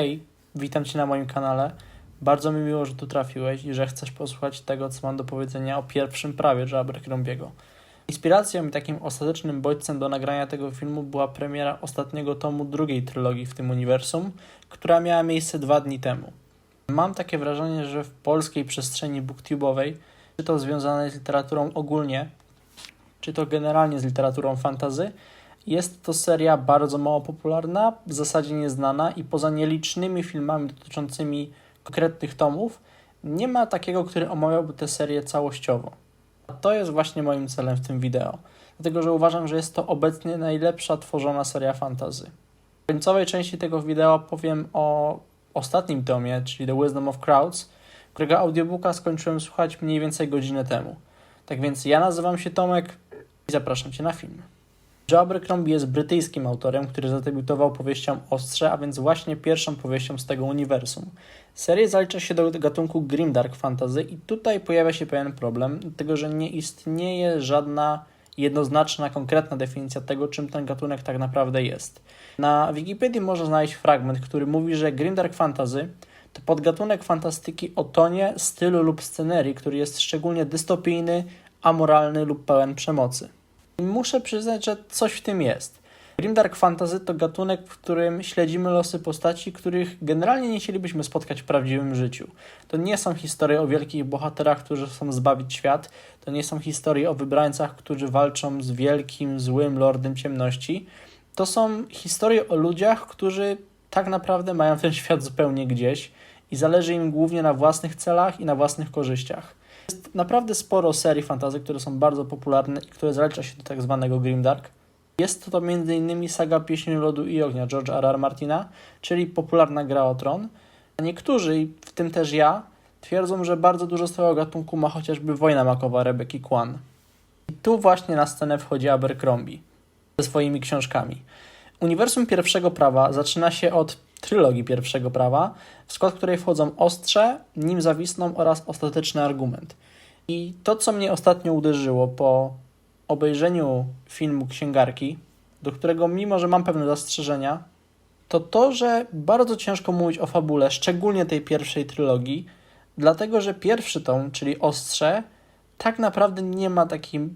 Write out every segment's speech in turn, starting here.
Hej, witam Cię na moim kanale. Bardzo mi miło, że tu trafiłeś i że chcesz posłuchać tego, co mam do powiedzenia o pierwszym prawie Abercrombiego. Inspiracją i takim ostatecznym bodźcem do nagrania tego filmu była premiera ostatniego tomu drugiej trylogii w tym uniwersum, która miała miejsce dwa dni temu. Mam takie wrażenie, że w polskiej przestrzeni booktube'owej, czy to związane z literaturą ogólnie, czy to generalnie z literaturą fantazy, jest to seria bardzo mało popularna, w zasadzie nieznana i poza nielicznymi filmami dotyczącymi konkretnych tomów, nie ma takiego, który omawiałby tę serię całościowo. A to jest właśnie moim celem w tym wideo, dlatego że uważam, że jest to obecnie najlepsza tworzona seria fantazy. W końcowej części tego wideo powiem o ostatnim tomie, czyli The Wisdom of Crowds, którego audiobooka skończyłem słuchać mniej więcej godzinę temu. Tak więc ja nazywam się Tomek i zapraszam Cię na film. Joe Abercrombie jest brytyjskim autorem, który zadebiutował powieścią Ostrze, a więc właśnie pierwszą powieścią z tego uniwersum. Serię zalicza się do gatunku grimdark fantasy i tutaj pojawia się pewien problem, dlatego że nie istnieje żadna jednoznaczna, konkretna definicja tego, czym ten gatunek tak naprawdę jest. Na Wikipedii można znaleźć fragment, który mówi, że grimdark fantasy to podgatunek fantastyki o tonie, stylu lub scenerii, który jest szczególnie dystopijny, amoralny lub pełen przemocy. Muszę przyznać, że coś w tym jest. Grimdark Fantasy to gatunek, w którym śledzimy losy postaci, których generalnie nie chcielibyśmy spotkać w prawdziwym życiu. To nie są historie o wielkich bohaterach, którzy chcą zbawić świat, to nie są historie o wybrańcach, którzy walczą z wielkim, złym lordem ciemności. To są historie o ludziach, którzy tak naprawdę mają ten świat zupełnie gdzieś i zależy im głównie na własnych celach i na własnych korzyściach. Jest naprawdę sporo serii fantasy, które są bardzo popularne i które zalicza się do tak zwanego Grimdark. Jest to m.in. saga Pieśni Lodu i Ognia George R. R. Martina, czyli popularna gra o tron. A niektórzy, w tym też ja, twierdzą, że bardzo dużo z tego gatunku ma chociażby Wojna Makowa Rebeki Kwan. I tu właśnie na scenę wchodzi Abercrombie ze swoimi książkami. Uniwersum pierwszego prawa zaczyna się od trylogii pierwszego prawa, w skład której wchodzą ostrze, nim zawisną oraz ostateczny argument. I to, co mnie ostatnio uderzyło po obejrzeniu filmu Księgarki, do którego mimo, że mam pewne zastrzeżenia, to to, że bardzo ciężko mówić o fabule, szczególnie tej pierwszej trylogii, dlatego że pierwszy tom, czyli Ostrze, tak naprawdę nie ma takiej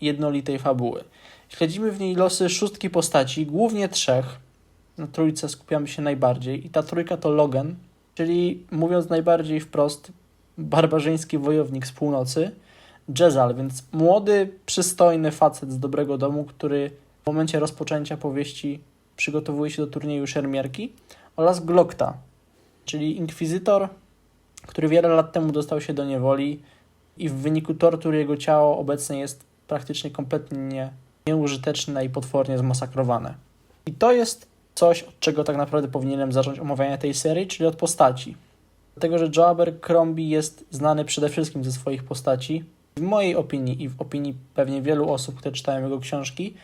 jednolitej fabuły. Śledzimy w niej losy szóstki postaci, głównie trzech. Na trójce skupiamy się najbardziej i ta trójka to Logan, czyli mówiąc najbardziej wprost, barbarzyński wojownik z północy, Jezal, więc młody, przystojny facet z dobrego domu, który w momencie rozpoczęcia powieści przygotowuje się do turnieju szermierki, oraz Glokta, czyli inkwizytor, który wiele lat temu dostał się do niewoli i w wyniku tortur jego ciało obecnie jest praktycznie kompletnie nieużyteczne i potwornie zmasakrowane. I to jest coś, od czego tak naprawdę powinienem zacząć omawianie tej serii, czyli od postaci. Dlatego, że Joe Abercrombie jest znany przede wszystkim ze swoich postaci. W mojej opinii i w opinii pewnie wielu osób, które czytają jego książki,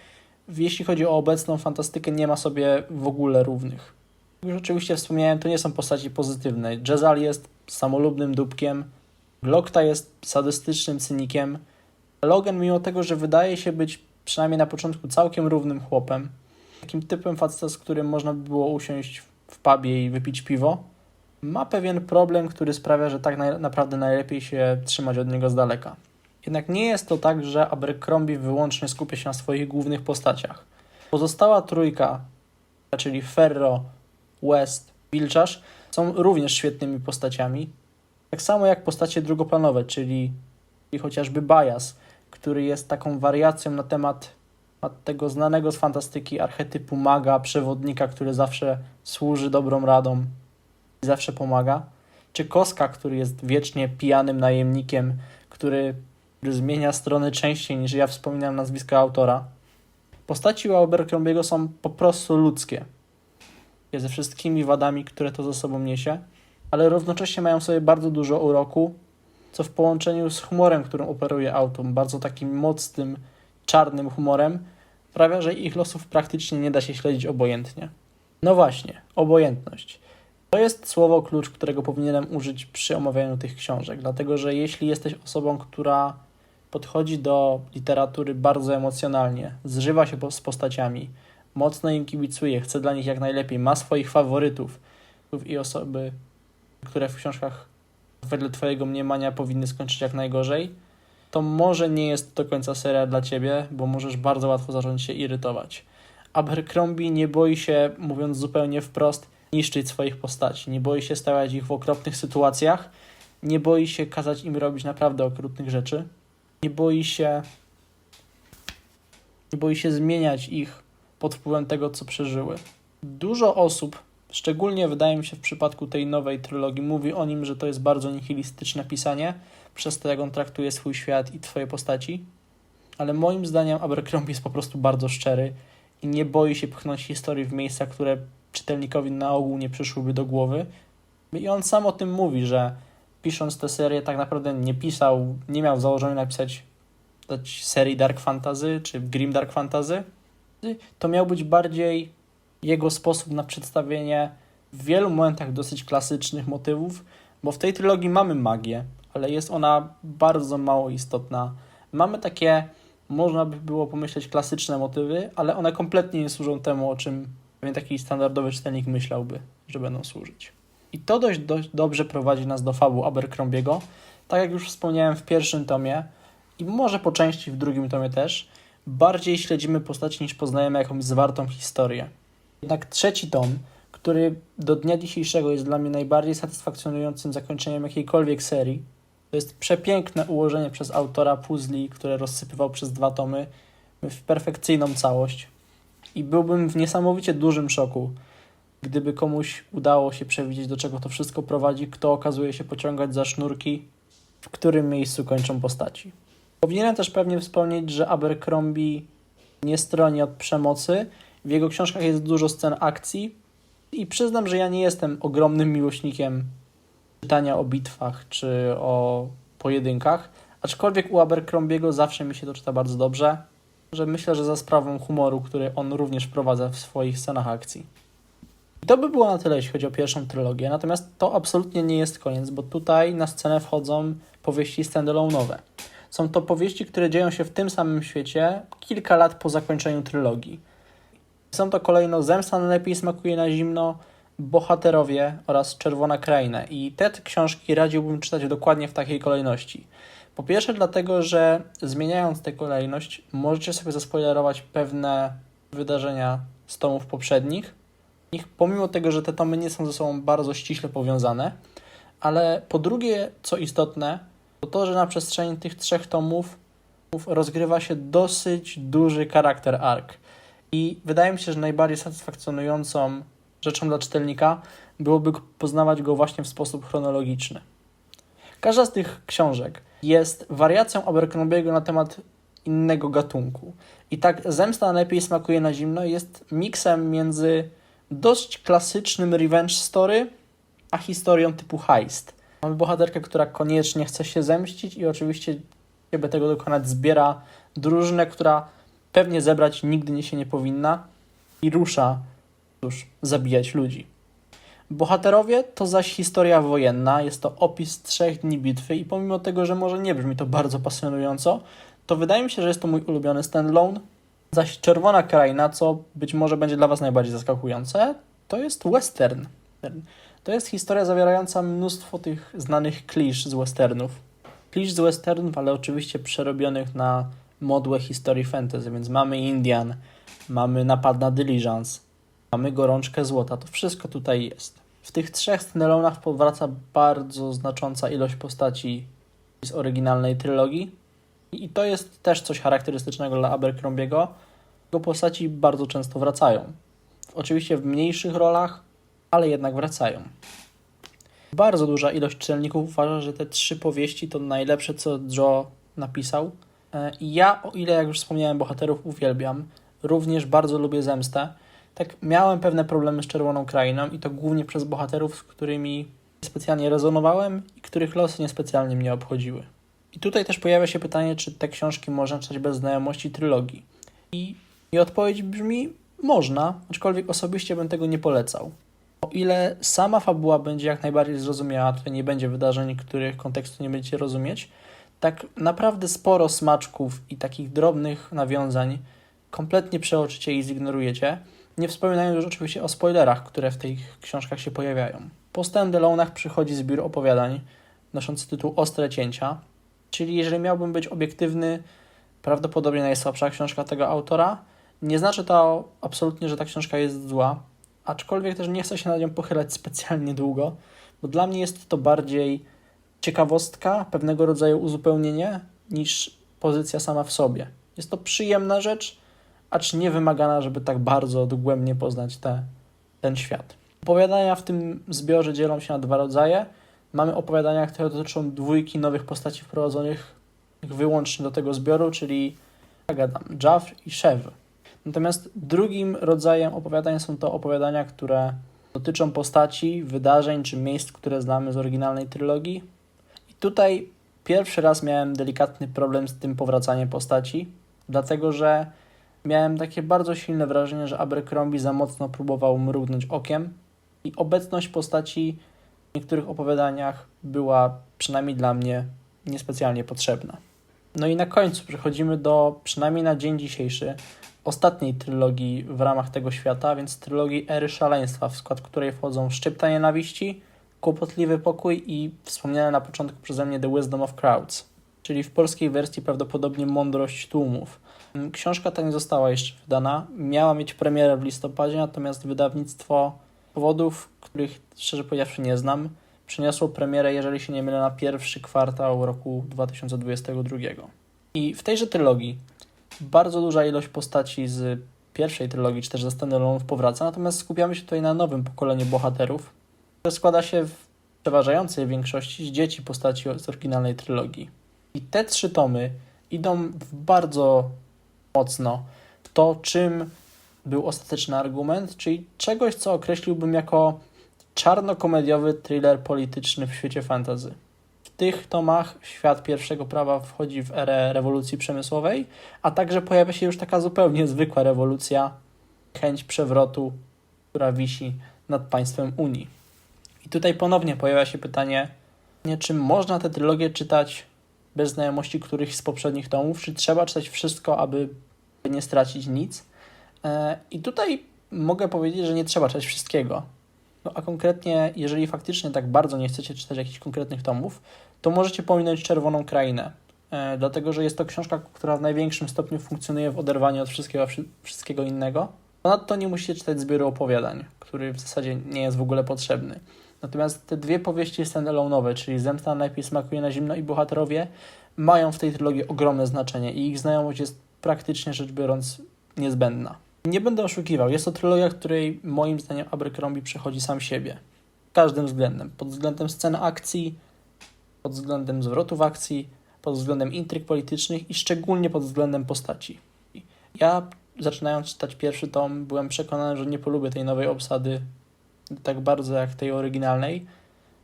jeśli chodzi o obecną fantastykę, nie ma sobie w ogóle równych. Już oczywiście wspomniałem, to nie są postaci pozytywne. Jezal jest samolubnym dupkiem, Glokta jest sadystycznym cynikiem, Logan, mimo tego, że wydaje się być przynajmniej na początku całkiem równym chłopem, takim typem faceta, z którym można by było usiąść w pubie i wypić piwo, ma pewien problem, który sprawia, że tak na naprawdę najlepiej się trzymać od niego z daleka. Jednak nie jest to tak, że Abercrombie wyłącznie skupia się na swoich głównych postaciach. Pozostała trójka, czyli Ferro, West, Wilczarz, są również świetnymi postaciami. Tak samo jak postacie drugoplanowe, czyli chociażby Bias, który jest taką wariacją na temat tego znanego z fantastyki archetypu maga, przewodnika, który zawsze służy dobrą radą i zawsze pomaga, czy Koska, który jest wiecznie pijanym najemnikiem, który, zmienia strony częściej niż ja wspominam nazwisko autora. Postaci Abercrombiego są po prostu ludzkie, ze wszystkimi wadami, które to ze sobą niesie, ale równocześnie mają sobie bardzo dużo uroku, co w połączeniu z humorem, którym operuje autor, bardzo takim mocnym, czarnym humorem, sprawia, że ich losów praktycznie nie da się śledzić obojętnie. No właśnie, obojętność. To jest słowo klucz, którego powinienem użyć przy omawianiu tych książek, dlatego że jeśli jesteś osobą, która podchodzi do literatury bardzo emocjonalnie, zżywa się z postaciami, mocno im kibicuje, chce dla nich jak najlepiej, ma swoich faworytów, i osoby, które w książkach wedle Twojego mniemania powinny skończyć jak najgorzej, to może nie jest do końca seria dla Ciebie, bo możesz bardzo łatwo zacząć się irytować. Abercrombie nie boi się, mówiąc zupełnie wprost, niszczyć swoich postaci, nie boi się stawiać ich w okropnych sytuacjach, nie boi się kazać im robić naprawdę okrutnych rzeczy, nie boi się nie boi się zmieniać ich pod wpływem tego, co przeżyły. Dużo osób, szczególnie wydaje mi się w przypadku tej nowej trylogii, mówi o nim, że to jest bardzo nihilistyczne pisanie, przez to jak on traktuje swój świat i twoje postaci. Ale moim zdaniem Abercrombie jest po prostu bardzo szczery i nie boi się pchnąć historii w miejsca, które czytelnikowi na ogół nie przyszłyby do głowy. I on sam o tym mówi, że pisząc tę serię tak naprawdę nie pisał, nie miał w założeniu napisać serii Dark Fantasy czy Grim Dark Fantasy. To miał być bardziej jego sposób na przedstawienie w wielu momentach dosyć klasycznych motywów, bo w tej trylogii mamy magię, ale jest ona bardzo mało istotna. Mamy takie, można by było pomyśleć, klasyczne motywy, ale one kompletnie nie służą temu, o czym pewnie taki standardowy czytelnik myślałby, że będą służyć. I to dość, dość dobrze prowadzi nas do fabuł Abercrombiego. Tak jak już wspomniałem w pierwszym tomie i może po części w drugim tomie też, bardziej śledzimy postaci niż poznajemy jakąś zwartą historię. Jednak trzeci tom, który do dnia dzisiejszego jest dla mnie najbardziej satysfakcjonującym zakończeniem jakiejkolwiek serii, to jest przepiękne ułożenie przez autora puzli, które rozsypywał przez dwa tomy w perfekcyjną całość. I byłbym w niesamowicie dużym szoku, gdyby komuś udało się przewidzieć, do czego to wszystko prowadzi, kto okazuje się pociągać za sznurki, w którym miejscu kończą postaci. Powinienem też pewnie wspomnieć, że Abercrombie nie stroni od przemocy. W jego książkach jest dużo scen akcji i przyznam, że ja nie jestem ogromnym miłośnikiem czytania o bitwach czy o pojedynkach, aczkolwiek u Abercrombiego zawsze mi się to czyta bardzo dobrze, że myślę, że za sprawą humoru, który on również wprowadza w swoich scenach akcji. I to by było na tyle, jeśli chodzi o pierwszą trylogię, natomiast to absolutnie nie jest koniec, bo tutaj na scenę wchodzą powieści standalone'owe. Są to powieści, które dzieją się w tym samym świecie kilka lat po zakończeniu trylogii. Są to kolejno Zemsta najlepiej smakuje na zimno, Bohaterowie oraz Czerwona Kraina. I te książki radziłbym czytać dokładnie w takiej kolejności. Po pierwsze dlatego, że zmieniając tę kolejność możecie sobie zaspoilerować pewne wydarzenia z tomów poprzednich. Ich, pomimo tego, że te tomy nie są ze sobą bardzo ściśle powiązane, ale po drugie, co istotne, to to, że na przestrzeni tych trzech tomów rozgrywa się dosyć duży charakter arc. I wydaje mi się, że najbardziej satysfakcjonującą rzeczą dla czytelnika byłoby poznawać go właśnie w sposób chronologiczny. Każda z tych książek jest wariacją Abercrombiego na temat innego gatunku. I tak Zemsta najlepiej smakuje na zimno jest miksem między dość klasycznym revenge story, a historią typu heist. Mamy bohaterkę, która koniecznie chce się zemścić i oczywiście, żeby tego dokonać, zbiera drużynę, która pewnie zebrać nigdy nie się nie powinna i rusza, cóż, zabijać ludzi. Bohaterowie to zaś historia wojenna, jest to opis trzech dni bitwy i pomimo tego, że może nie brzmi to bardzo pasjonująco, to wydaje mi się, że jest to mój ulubiony standalone. Zaś Czerwona Kraina, co być może będzie dla Was najbardziej zaskakujące, to jest western. To jest historia zawierająca mnóstwo tych znanych klisz z westernów. Klisz z westernów, ale oczywiście przerobionych na modłę historii fantasy, więc mamy Indian, mamy napad na Diligence, mamy gorączkę złota, to wszystko tutaj jest. W tych trzech standalone'ach powraca bardzo znacząca ilość postaci z oryginalnej trylogii i to jest też coś charakterystycznego dla Abercrombiego. Jego postaci bardzo często wracają. Oczywiście w mniejszych rolach, ale jednak wracają. Bardzo duża ilość czytelników uważa, że te trzy powieści to najlepsze, co Joe napisał. E, ja, o ile jak już wspomniałem, bohaterów uwielbiam, również bardzo lubię zemstę. Tak, miałem pewne problemy z Czerwoną Krainą i to głównie przez bohaterów, z którymi specjalnie rezonowałem i których losy niespecjalnie mnie obchodziły. I tutaj też pojawia się pytanie, czy te książki można czytać bez znajomości trylogii. I, i odpowiedź brzmi, można, aczkolwiek osobiście bym tego nie polecał. O ile sama fabuła będzie jak najbardziej zrozumiała, tutaj nie będzie wydarzeń, których kontekstu nie będziecie rozumieć, tak naprawdę sporo smaczków i takich drobnych nawiązań kompletnie przeoczycie i zignorujecie. Nie wspominając już oczywiście o spoilerach, które w tych książkach się pojawiają. Po standalone'ach przychodzi zbiór opowiadań noszący tytuł Ostre Cięcia, czyli jeżeli miałbym być obiektywny, prawdopodobnie najsłabsza książka tego autora. Nie znaczy to absolutnie, że ta książka jest zła, aczkolwiek też nie chcę się nad nią pochylać specjalnie długo, bo dla mnie jest to bardziej ciekawostka, pewnego rodzaju uzupełnienie niż pozycja sama w sobie. Jest to przyjemna rzecz, acz nie wymagana, żeby tak bardzo dogłębnie poznać te, ten świat. Opowiadania w tym zbiorze dzielą się na dwa rodzaje. Mamy opowiadania, które dotyczą dwójki nowych postaci wprowadzonych wyłącznie do tego zbioru, czyli jak gadam, Jaff i Shev. Natomiast drugim rodzajem opowiadań są to opowiadania, które dotyczą postaci, wydarzeń czy miejsc, które znamy z oryginalnej trylogii. Tutaj pierwszy raz miałem delikatny problem z tym powracaniem postaci, dlatego że miałem takie bardzo silne wrażenie, że Abercrombie za mocno próbował mrugnąć okiem i obecność postaci w niektórych opowiadaniach była przynajmniej dla mnie niespecjalnie potrzebna. No i na końcu przechodzimy do, przynajmniej na dzień dzisiejszy, ostatniej trylogii w ramach tego świata, więc trylogii Ery Szaleństwa, w skład której wchodzą Szczypta Nienawiści, Kłopotliwy Pokój i wspomniane na początku przeze mnie The Wisdom of Crowds, czyli w polskiej wersji prawdopodobnie Mądrość Tłumów. Książka ta nie została jeszcze wydana, miała mieć premierę w listopadzie, natomiast wydawnictwo powodów, których szczerze powiedziawszy nie znam, przyniosło premierę, jeżeli się nie mylę, na pierwszy kwartał roku 2022. I w tejże trylogii bardzo duża ilość postaci z pierwszej trylogii, czy też ze standalone'ów powraca, natomiast skupiamy się tutaj na nowym pokoleniu bohaterów, składa się w przeważającej większości z dzieci postaci z oryginalnej trylogii. I te trzy tomy idą bardzo mocno w to, czym był ostateczny argument, czyli czegoś, co określiłbym jako czarno-komediowy thriller polityczny w świecie fantasy. W tych tomach świat pierwszego prawa wchodzi w erę rewolucji przemysłowej, a także pojawia się już taka zupełnie zwykła rewolucja, chęć przewrotu, która wisi nad państwem Unii. I tutaj ponownie pojawia się pytanie, czy można tę trylogię czytać bez znajomości którychś z poprzednich tomów, czy trzeba czytać wszystko, aby nie stracić nic. E, I tutaj mogę powiedzieć, że nie trzeba czytać wszystkiego. No a konkretnie, jeżeli faktycznie tak bardzo nie chcecie czytać jakichś konkretnych tomów, to możecie pominąć Czerwoną Krainę, e, dlatego że jest to książka, która w największym stopniu funkcjonuje w oderwaniu od wszystkiego, wszystkiego innego. Ponadto nie musicie czytać zbioru opowiadań, który w zasadzie nie jest w ogóle potrzebny. Natomiast te dwie powieści standalone'owe, czyli Zemsta najpierw smakuje na zimno i bohaterowie, mają w tej trylogii ogromne znaczenie i ich znajomość jest praktycznie rzecz biorąc niezbędna. Nie będę oszukiwał, jest to trylogia, której moim zdaniem Abercrombie przechodzi sam siebie. Każdym względem. Pod względem scen akcji, pod względem zwrotów akcji, pod względem intryg politycznych i szczególnie pod względem postaci. Ja zaczynając czytać pierwszy tom, byłem przekonany, że nie polubię tej nowej obsady tak bardzo jak tej oryginalnej,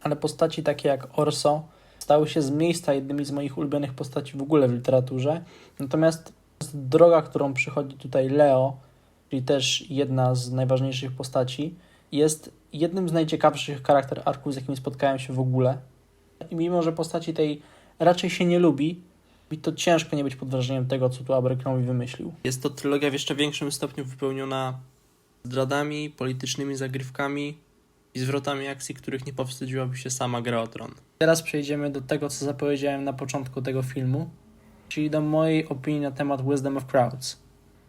ale postaci takie jak Orso stały się z miejsca jednymi z moich ulubionych postaci w ogóle w literaturze. Natomiast droga, którą przychodzi tutaj Leo, czyli też jedna z najważniejszych postaci, jest jednym z najciekawszych charakter arków, z jakimi spotkałem się w ogóle. I mimo, że postaci tej raczej się nie lubi, to ciężko nie być pod wrażeniem tego, co tu Abercrombie wymyślił. Jest to trylogia w jeszcze większym stopniu wypełniona zdradami, politycznymi zagrywkami i zwrotami akcji, których nie powstydziłaby się sama gra o tron. Teraz przejdziemy do tego, co zapowiedziałem na początku tego filmu, czyli do mojej opinii na temat Wisdom of Crowds.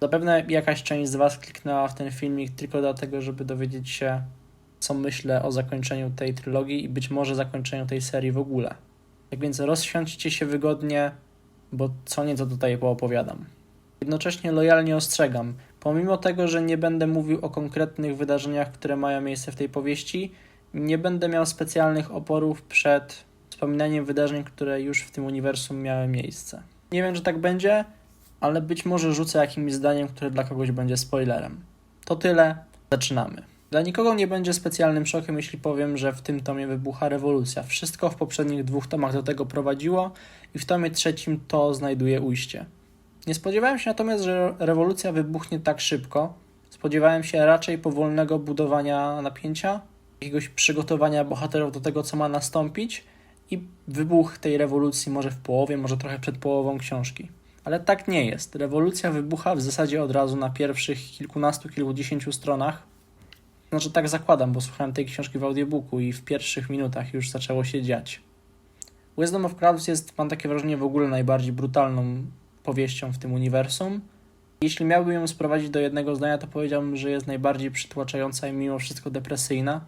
Zapewne jakaś część z Was kliknęła w ten filmik tylko dlatego, żeby dowiedzieć się, co myślę o zakończeniu tej trylogii i być może zakończeniu tej serii w ogóle. Tak więc rozsiądźcie się wygodnie, bo co nieco tutaj poopowiadam. Jednocześnie lojalnie ostrzegam, pomimo tego, że nie będę mówił o konkretnych wydarzeniach, które mają miejsce w tej powieści, nie będę miał specjalnych oporów przed wspominaniem wydarzeń, które już w tym uniwersum miały miejsce. Nie wiem, czy tak będzie, ale być może rzucę jakimś zdaniem, które dla kogoś będzie spoilerem. To tyle, zaczynamy. Dla nikogo nie będzie specjalnym szokiem, jeśli powiem, że w tym tomie wybucha rewolucja. Wszystko w poprzednich dwóch tomach do tego prowadziło i w tomie trzecim to znajduje ujście. Nie spodziewałem się natomiast, że rewolucja wybuchnie tak szybko. Spodziewałem się raczej powolnego budowania napięcia, jakiegoś przygotowania bohaterów do tego, co ma nastąpić i wybuch tej rewolucji może w połowie, może trochę przed połową książki. Ale tak nie jest. Rewolucja wybucha w zasadzie od razu na pierwszych kilkunastu, kilkudziesięciu stronach. Znaczy tak zakładam, bo słuchałem tej książki w audiobooku i w pierwszych minutach już zaczęło się dziać. Wisdom of Crowds jest, mam takie wrażenie, w ogóle najbardziej brutalną powieścią w tym uniwersum. Jeśli miałbym ją sprowadzić do jednego zdania, to powiedziałbym, że jest najbardziej przytłaczająca i mimo wszystko depresyjna.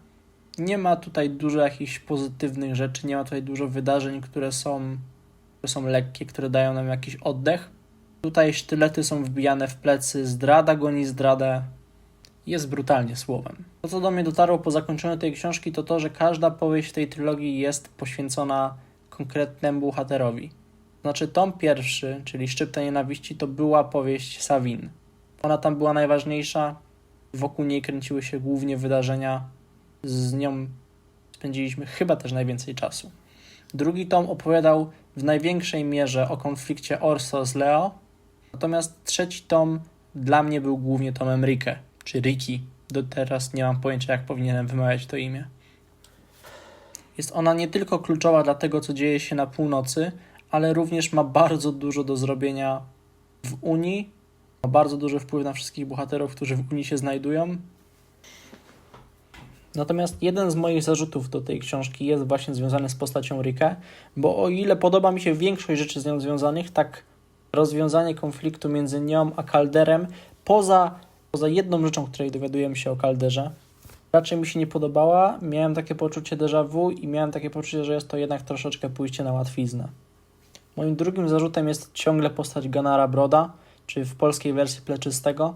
Nie ma tutaj dużo jakichś pozytywnych rzeczy, nie ma tutaj dużo wydarzeń, które są, które są lekkie, które dają nam jakiś oddech. Tutaj sztylety są wbijane w plecy, zdrada goni zdradę. Jest brutalnie słowem. To, co do mnie dotarło po zakończeniu tej książki, to to, że każda powieść w tej trylogii jest poświęcona konkretnemu bohaterowi. Znaczy, tom pierwszy, czyli Szczypta Nienawiści, to była powieść Savin. Ona tam była najważniejsza, wokół niej kręciły się głównie wydarzenia, z nią spędziliśmy chyba też najwięcej czasu. Drugi tom opowiadał w największej mierze o konflikcie Orso z Leo, natomiast trzeci tom dla mnie był głównie tomem Rike, czy Riki. Do teraz nie mam pojęcia, jak powinienem wymawiać to imię. Jest ona nie tylko kluczowa dla tego, co dzieje się na północy, ale również ma bardzo dużo do zrobienia w Unii, ma bardzo duży wpływ na wszystkich bohaterów, którzy w Unii się znajdują. Natomiast jeden z moich zarzutów do tej książki jest właśnie związany z postacią Rike, bo o ile podoba mi się większość rzeczy z nią związanych, tak rozwiązanie konfliktu między nią a Kalderem, poza, poza jedną rzeczą, której dowiadujemy się o Kalderze, raczej mi się nie podobała. Miałem takie poczucie déjà vu i miałem takie poczucie, że jest to jednak troszeczkę pójście na łatwiznę. Moim drugim zarzutem jest ciągle postać Ganara Broda, czy w polskiej wersji Pleczystego.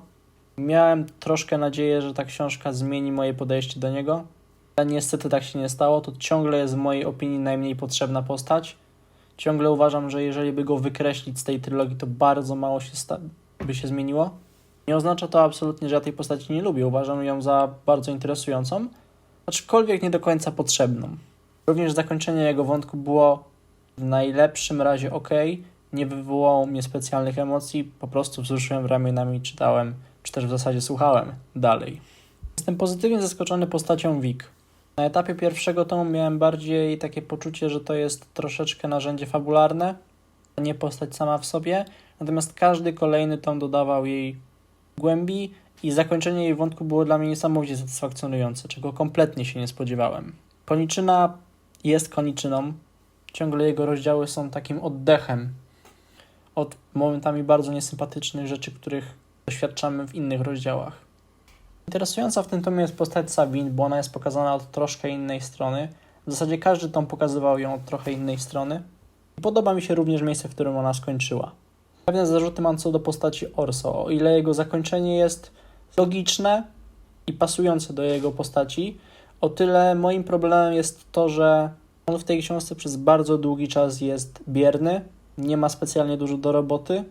Miałem troszkę nadzieję, że ta książka zmieni moje podejście do niego, ale niestety tak się nie stało. To ciągle jest w mojej opinii najmniej potrzebna postać. Ciągle uważam, że jeżeli by go wykreślić z tej trylogii, to bardzo mało się by się zmieniło. Nie oznacza to absolutnie, że ja tej postaci nie lubię. Uważam ją za bardzo interesującą, aczkolwiek nie do końca potrzebną. Również zakończenie jego wątku było w najlepszym razie ok, nie wywołało mnie specjalnych emocji, po prostu wzruszyłem ramionami, czytałem, czy też w zasadzie słuchałem dalej. Jestem pozytywnie zaskoczony postacią Vic. Na etapie pierwszego tomu miałem bardziej takie poczucie, że to jest troszeczkę narzędzie fabularne, a nie postać sama w sobie, natomiast każdy kolejny tom dodawał jej głębi i zakończenie jej wątku było dla mnie niesamowicie satysfakcjonujące, czego kompletnie się nie spodziewałem. Koniczyna jest koniczyną, ciągle jego rozdziały są takim oddechem od momentami bardzo niesympatycznych rzeczy, których doświadczamy w innych rozdziałach. Interesująca w tym tomie jest postać Sabine, bo ona jest pokazana od troszkę innej strony. W zasadzie każdy tom pokazywał ją od trochę innej strony. Podoba mi się również miejsce, w którym ona skończyła. Pewne zarzuty mam co do postaci Orso. O ile jego zakończenie jest logiczne i pasujące do jego postaci, o tyle moim problemem jest to, że on w tej książce przez bardzo długi czas jest bierny, nie ma specjalnie dużo do roboty,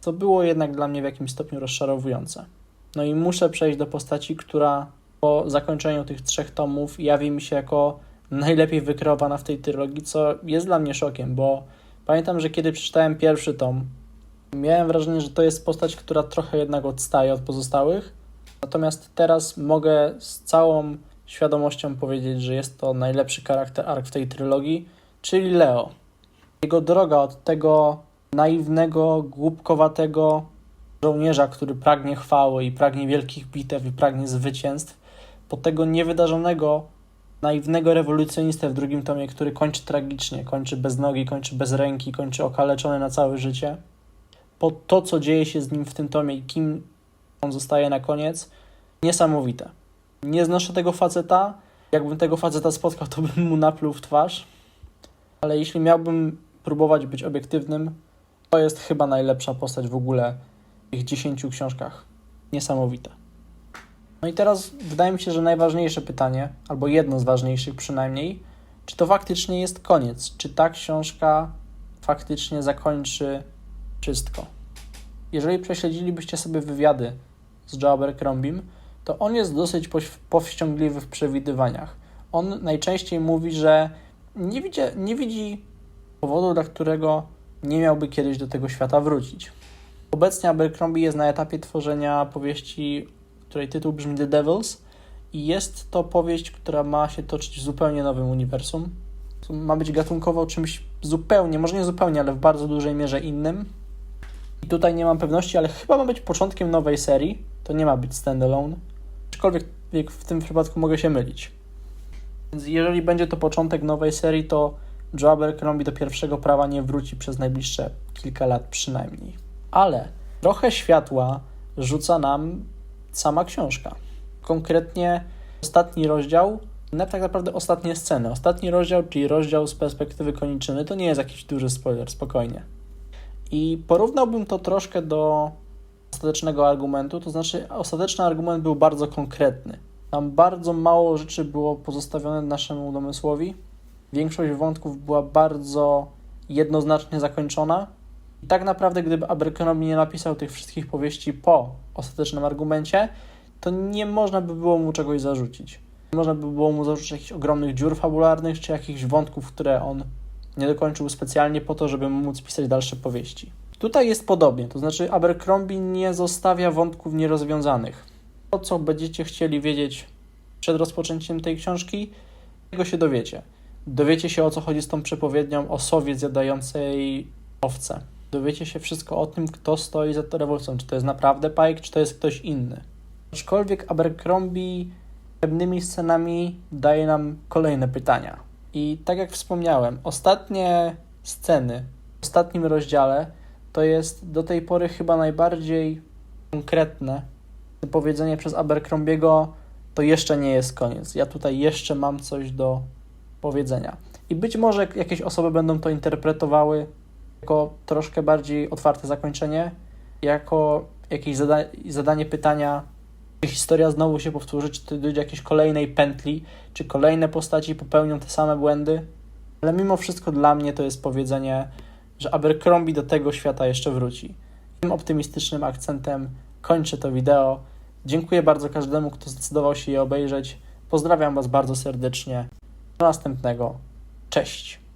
co było jednak dla mnie w jakimś stopniu rozczarowujące. No i muszę przejść do postaci, która po zakończeniu tych trzech tomów jawi mi się jako najlepiej wykreowana w tej trylogii, co jest dla mnie szokiem, bo pamiętam, że kiedy przeczytałem pierwszy tom, miałem wrażenie, że to jest postać, która trochę jednak odstaje od pozostałych. Natomiast teraz mogę z całą świadomością powiedzieć, że jest to najlepszy charakter ark w tej trylogii, czyli Leo. Jego droga od tego naiwnego, głupkowatego żołnierza, który pragnie chwały i pragnie wielkich bitew i pragnie zwycięstw, po tego niewydarzonego, naiwnego rewolucjonistę w drugim tomie, który kończy tragicznie, kończy bez nogi, kończy bez ręki, kończy okaleczony na całe życie, po to, co dzieje się z nim w tym tomie i kim on zostaje na koniec, niesamowite. Nie znoszę tego faceta. Jakbym tego faceta spotkał, to bym mu napluł w twarz. Ale jeśli miałbym próbować być obiektywnym, to jest chyba najlepsza postać w ogóle w tych 10 książkach. Niesamowite. No i teraz wydaje mi się, że najważniejsze pytanie, albo jedno z ważniejszych przynajmniej, czy to faktycznie jest koniec? Czy ta książka faktycznie zakończy wszystko? Jeżeli prześledzilibyście sobie wywiady z Joe Abercrombiem, to on jest dosyć powściągliwy w przewidywaniach. On najczęściej mówi, że nie widzi, nie widzi powodu, dla którego nie miałby kiedyś do tego świata wrócić. Obecnie Abercrombie jest na etapie tworzenia powieści, której tytuł brzmi The Devils i jest to powieść, która ma się toczyć w zupełnie nowym uniwersum. Ma być gatunkowo czymś zupełnie, może nie zupełnie, ale w bardzo dużej mierze innym. I tutaj nie mam pewności, ale chyba ma być początkiem nowej serii. To nie ma być standalone. Aczkolwiek w tym przypadku mogę się mylić. Więc jeżeli będzie to początek nowej serii, to Joe Abercrombie do pierwszego prawa nie wróci przez najbliższe kilka lat przynajmniej. Ale trochę światła rzuca nam sama książka. Konkretnie ostatni rozdział, no tak naprawdę ostatnie sceny. Ostatni rozdział, czyli rozdział z perspektywy koniczyny, to nie jest jakiś duży spoiler, spokojnie. I porównałbym to troszkę do ostatecznego argumentu, to znaczy ostateczny argument był bardzo konkretny. Tam bardzo mało rzeczy było pozostawione naszemu domysłowi. Większość wątków była bardzo jednoznacznie zakończona. I tak naprawdę, gdyby Abercrombie nie napisał tych wszystkich powieści po ostatecznym argumencie, to nie można by było mu czegoś zarzucić. Nie można by było mu zarzucić jakichś ogromnych dziur fabularnych, czy jakichś wątków, które on nie dokończył specjalnie po to, żeby móc pisać dalsze powieści. Tutaj jest podobnie, to znaczy Abercrombie nie zostawia wątków nierozwiązanych. To, co będziecie chcieli wiedzieć przed rozpoczęciem tej książki, tego się dowiecie. Dowiecie się, o co chodzi z tą przepowiednią o sowie zjadającej owce. Dowiecie się wszystko o tym, kto stoi za tą rewolucją. Czy to jest naprawdę Pike, czy to jest ktoś inny. Aczkolwiek Abercrombie pewnymi scenami daje nam kolejne pytania. I tak jak wspomniałem, ostatnie sceny w ostatnim rozdziale to jest do tej pory chyba najbardziej konkretne powiedzenie przez Abercrombiego to jeszcze nie jest koniec. Ja tutaj jeszcze mam coś do powiedzenia. I być może jakieś osoby będą to interpretowały jako troszkę bardziej otwarte zakończenie, jako jakieś zada zadanie pytania, czy historia znowu się powtórzy, czy dojdzie do jakiejś kolejnej pętli, czy kolejne postaci popełnią te same błędy. Ale mimo wszystko dla mnie to jest powiedzenie, że Abercrombie do tego świata jeszcze wróci. Tym optymistycznym akcentem kończę to wideo. Dziękuję bardzo każdemu, kto zdecydował się je obejrzeć. Pozdrawiam Was bardzo serdecznie. Do następnego. Cześć.